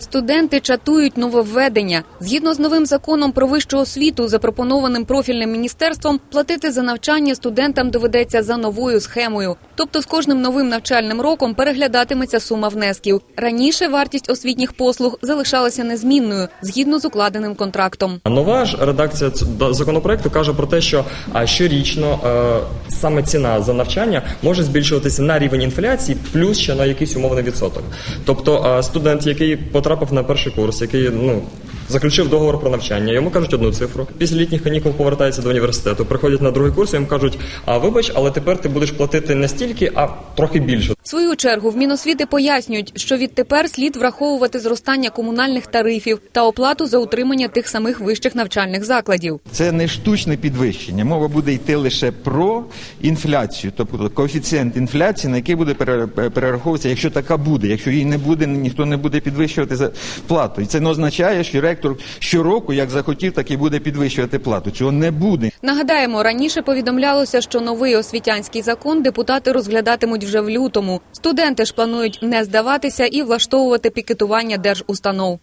Студенти чатують нововведення. Згідно з новим законом про вищу освіту, запропонованим профільним міністерством, платити за навчання студентам доведеться за новою схемою. Тобто з кожним новим навчальним роком переглядатиметься сума внесків. Раніше вартість освітніх послуг залишалася незмінною згідно з укладеним контрактом. Нова ж редакція законопроекту каже про те, що щорічно е, саме ціна за навчання може збільшуватися на рівень інфляції, плюс ще на якийсь умовний відсоток. Тобто студент, який потрапив на перший курс, який ну. Заключив договор про навчання, йому кажуть одну цифру. Після літніх канікул повертається до університету, приходять на другий курс, і їм кажуть: а вибач, але тепер ти будеш платити не стільки, а трохи більше. В свою чергу в Міносвіти пояснюють, що відтепер слід враховувати зростання комунальних тарифів та оплату за утримання тих самих вищих навчальних закладів. Це не штучне підвищення. Мова буде йти лише про інфляцію, тобто коефіцієнт інфляції, на який буде перераховуватися, якщо така буде. Якщо її не буде, ніхто не буде підвищувати за плату. І це не означає, що ректор щороку, як захотів, так і буде підвищувати плату. Цього не буде. Нагадаємо, раніше повідомлялося, що новий освітянський закон депутати розглядатимуть вже в лютому. Студенти ж планують не здаватися і влаштовувати пікетування держустанов.